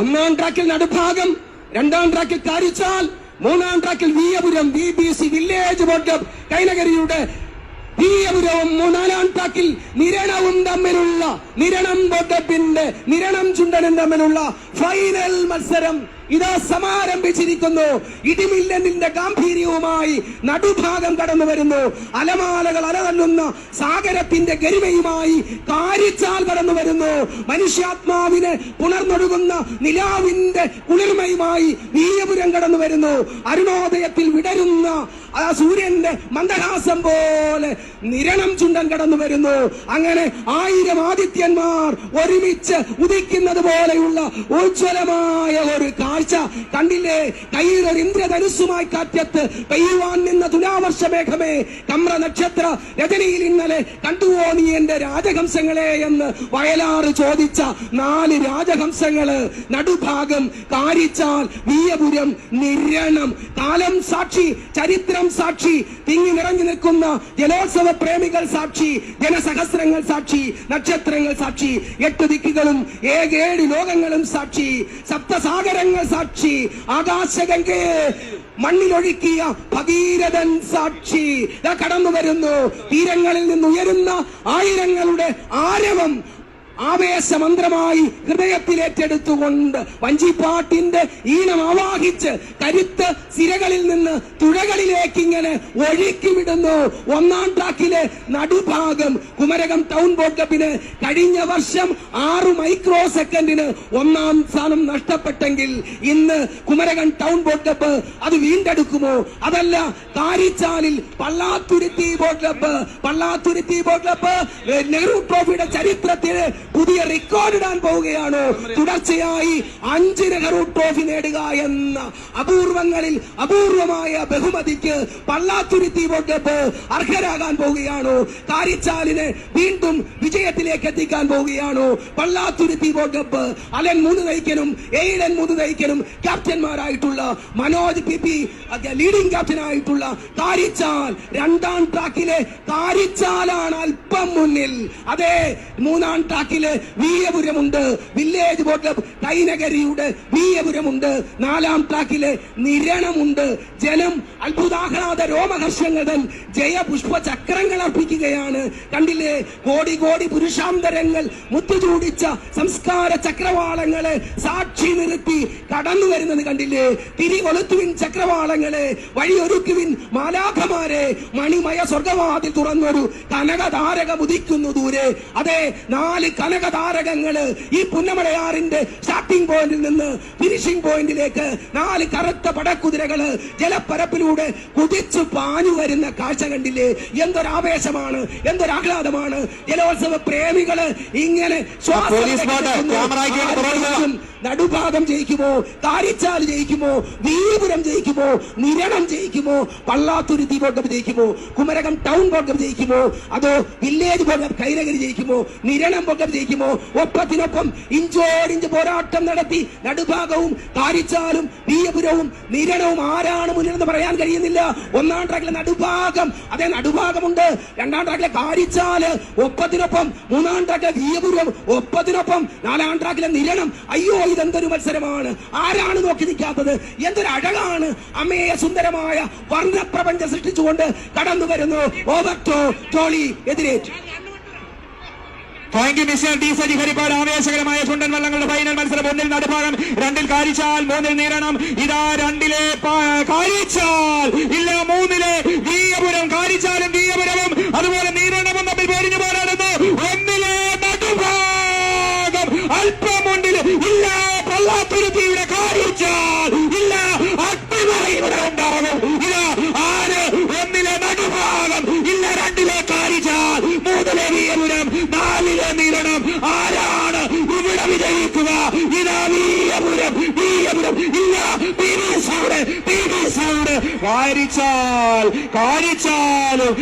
ഒന്നാം ട്രാക്കിൽ നടുഭാഗം രണ്ടാം ട്രാക്കിൽ കാരിച്ചാൽ മൂന്നാം ട്രാക്കിൽ Veeyapuram B B C village board കൈനഗരിയുടെ വീയപുരവും മൂന്നാലാം ട്രാക്കിൽ നിരണവും തമ്മിലുള്ള നിരണം ബോട്ടപ്പിന്റെ നിരണം ചുണ്ടനും തമ്മിലുള്ള ഫൈനൽ മത്സരം ഇതാ സമാരംഭിച്ചിരിക്കുന്നു. ഇടിമില്ലനിന്റെ ഗാംഭീര്യവുമായി നടുഭാഗം കടന്നു വരുന്നു. അലമാലകൾ അലതല്ലുന്ന സാഗരത്തിന്റെ ഗരിമയുമായി കാരിച്ചാൽ കടന്നു വരുന്നു. മനുഷ്യാത്മാവിനെ പുണർന്നൊഴുകുന്ന നിലാവിന്റെ കുളിർമയുമായി നീയപുരം കടന്നു വരുന്നു. അരുണോദയത്തിൽ വിടരുന്ന ആ സൂര്യന്റെ മന്ദഹാസം പോലെ നിരണം ചുണ്ടൻ കടന്നു വരുന്നു. അങ്ങനെ ആയിരം ആദിത്യന്മാർ ഒരുമിച്ച് ഉദിക്കുന്നത് പോലെയുള്ള ഉജ്ജ്വലമായ ഒരു കാഴ്ച കണ്ടില്ലേ? കയ്യിൽ ഒരു ഇന്ദ്രധനുസുമായി കാറ്റത്ത് പെയ്യുവാൻ നിന്ന തുലാവർഷ മേഘമേ കമ്ര നക്ഷത്ര രജനിയിൽ ഇന്നലെ കണ്ടുവോ നീ എന്റെ രാജഹംസങ്ങളെ എന്ന് വയലാറ് ചോദിച്ച നാല് രാജഹംസങ്ങൾ നടുഭാഗം കാരിച്ചാൽ വീയപുരം നിരണം. കാലം സാക്ഷി ചരിത്രം സാക്ഷി തിങ്ങി നിറഞ്ഞു നിൽക്കുന്ന ജലോത്സവ പ്രേമികൾ സാക്ഷി ജനസഹസ്രങ്ങൾ സാക്ഷി നക്ഷത്രങ്ങൾ സാക്ഷി എട്ട് ദിക്കുകളും ഏകേഴ് ലോകങ്ങളും സാക്ഷി സപ്തസാഗരങ്ങൾ സാക്ഷി ആകാശഗംഗയെ മണ്ണിലൊഴുക്കിയ ഭഗീരഥൻ സാക്ഷി. കടന്നു വരുന്നു. തീരങ്ങളിൽ നിന്ന് ഉയരുന്ന ആയിരങ്ങളുടെ ആരവം ആവേശമന്ത്രമായി ഹൃദയത്തിൽ ഏറ്റെടുത്തുകൊണ്ട് വഞ്ചിപ്പാട്ടിന്റെ ഈണം ആവാഹിച്ച് കരുത്ത് സിരകളിൽ നിന്ന് തുഴകളിലേക്ക് ഇങ്ങനെ ഒഴുക്കി വിടുന്നു ഒന്നാം ട്രാക്കിലെ നടുഭാഗം കുമരകം ടൗൺ ബോട്ട് കപ്പിന് കഴിഞ്ഞ വർഷം ആറ് മൈക്രോ സെക്കൻഡിന് ഒന്നാം സ്ഥാനം നഷ്ടപ്പെട്ടെങ്കിൽ ഇന്ന് കുമരകം ടൗൺ ബോട്ട് കപ്പ് അത് വീണ്ടെടുക്കുമോ? അതല്ല കാരിച്ചാലിൽ Pallathuruthy boat cup Pallathuruthy boat cup Nehru ട്രോഫിയുടെ ചരിത്രത്തിന് പുതിയ റെക്കോർഡ് ഇടാൻ പോവുകയാണ്. തുടർച്ചയായി അഞ്ച് നെഹ്റു ട്രോഫി നേടുക എന്ന അപൂർവങ്ങളിൽ അപൂർവമായ ബഹുമതിക്ക് പള്ളാത്തുരുത്തി ക്ലബ്ബ് അർഹരാകാൻ പോവുകയാണ്. കാരിച്ചാലിനെ വീണ്ടും വിജയത്തിലേക്ക് എത്തിക്കാൻ പോവുകയാണ്. പള്ളാത്തുരുത്തി ക്ലബ്ബ് അലൻ മൂന്ന് നയിക്കനും എയ്ഡൻ മൂന്ന് നയിക്കനും ക്യാപ്റ്റന്മാരായിട്ടുള്ള മനോജ് പി പി ലീഡിംഗ് ക്യാപ്റ്റനായിട്ടുള്ള കാരിച്ചാൽ. രണ്ടാം ട്രാക്കിലെ കാരിച്ചാലാണ് മുന്നിൽ. അതെ മൂന്നാം ട്രാക്കിൽ വീയപുരമുണ്ട് വില്ലേജ് ബോട്ട് ക്ലബ് കൈനകരിയുടെ വീയപുരമുണ്ട് നാലാം ട്രാക്കിൽ നിരണമുണ്ട്. ജലം അത്ഭുതാഹ്ലാദ രോമഹർഷങ്ങൾ ജയപുഷ്പ ചക്രങ്ങൾ അർപ്പിക്കുകയാണ്. കണ്ടില്ലേ കോടി കോടി പുരുഷാന്തരങ്ങൾ മുത്തുചൂടിച്ച സംസ്കാര ചക്രവാളങ്ങളെ സാക്ഷി നിർത്തി കടന്നു വരുന്നത് കണ്ടില്ലേ? തിരി തിരികൊളുത്തുവിൻ ചക്രവാളങ്ങളെ വഴിയൊരുക്കുവിൻ മാലാഖമാരെ മണിമയ സ്വർഗവാതിൽ തുറന്നൊരു കനകതാരകം ഉദിക്കുന്നു ദൂരെ. അതെ നാല് കനകതാരകങ്ങൾ ഈ പുന്നമടയാറിന്റെ സ്റ്റാർട്ടിംഗ് പോയിന്റിൽ നിന്ന് ഫിനിഷിംഗ് പോയിന്റിലേക്ക് നാല് കറുത്ത പടക്കുതിരകൾ ജലപ്പരപ്പിലൂടെ കുതിച്ചു പാഞ്ഞു വരുന്ന കാഴ്ച കണ്ടില്ലേ? എന്തൊരാവേശമാണ് എന്തൊരാഹ്ലാദമാണ്. ജലോത്സവ പ്രേമികൾ ഇങ്ങനെ ശ്വാസം നടുഭാഗം ജയിക്കുമോ? കാരിച്ചാൽ ജയിക്കുമോ? വീപുരം ജയിക്കുമോ? നിരണം ജയിക്കുമോ? പള്ളാത്തുരുത്തി ബോട്ട് ജയിക്കുമോ? കുമരകം ടൗൺ ബോട്ട് ജയിക്കുമോ? അതോ വില്ലേജ് ബോട്ട് കൈനഗരി ജയിക്കുമോ? നിരണം ബോട്ട് ജയിക്കുമോ? ഒപ്പത്തിനൊപ്പം ഇഞ്ചോടിഞ്ച് പോരാട്ടം നടത്തി നടുഭാഗവും കാരിച്ചാലും വീയപുരവും നിരണവും ആരാണ് മുന്നിലെന്ന് പറയാൻ കഴിയുന്നില്ല. ഒന്നാം ട്രാക്കിലെ നടുഭാഗം. അതേ നടുഭാഗമുണ്ട്. രണ്ടാം ട്രാക്കിലെ കാരിച്ചാൽ ഒപ്പത്തിനൊപ്പം. മൂന്നാം ട്രാക്കിലെ വീയപുരം ഒപ്പത്തിനൊപ്പം. നാലാം ട്രാക്കിലെ നിരണം. അയ്യോ ഇതെന്തൊരു മത്സരമാണ്? ആരാണ് നോക്കി നിൽക്കാത്തത്? എന്തൊരു അഴകാണ്? അമ്മയെ സുന്ദരമായ വർണപ്രപഞ്ചം സൃഷ്ടിച്ചുകൊണ്ട് കടന്നു വരുന്നു. ഓവർ ടോ ടോളി എതിരേറ്റു. Thank mister D Saji Haripad ആവേശകരമായ ചുണ്ടൻ വള്ളങ്ങളുടെ ഫൈനൽ മത്സരം. ഒന്നിൽ നടുഭാഗം രണ്ടിൽ കാരിച്ചാൽ മൂന്നിൽ നീരണം. ഇതാ രണ്ടിലെ കാരിച്ചാൽ. ഇല്ല മൂന്നിലെ വീയപുരം കാരിച്ചാലും വീയപുരവും അതുപോലെ നീരണവും തമ്മിൽ പേരിഞ്ഞു പോരാടുന്നു. ഒന്നിലെ നടുഭാഗം. അല്പം മുന്നിൽ ഇല്ല പള്ളാത്തുരുത്തിയുടെ കാര്യം ഇല്ല അട്ടിമറി ഇവിടെ ഉണ്ടാകും. ഇതാ ആര് ഒന്നിലെ നടുഭാഗം ഇല്ല രണ്ടിലെ കാരിച്ചാൽ മൂന്നിലെ വീരപുരം നാലിലെ നീരണം ആരാണ് കാരിച്ചാൽ കാരിച്ചാലും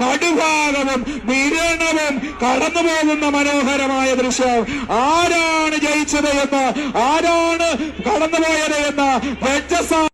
നടുഭാഗവും നിരണവും കടന്നു പോകുന്ന മനോഹരമായ ദൃശ്യം. ആരാണ് ജയിച്ചത് എന്ന് ആരാണ് കടന്നുപോയത് എന്ന് വ്യത്യസ്ത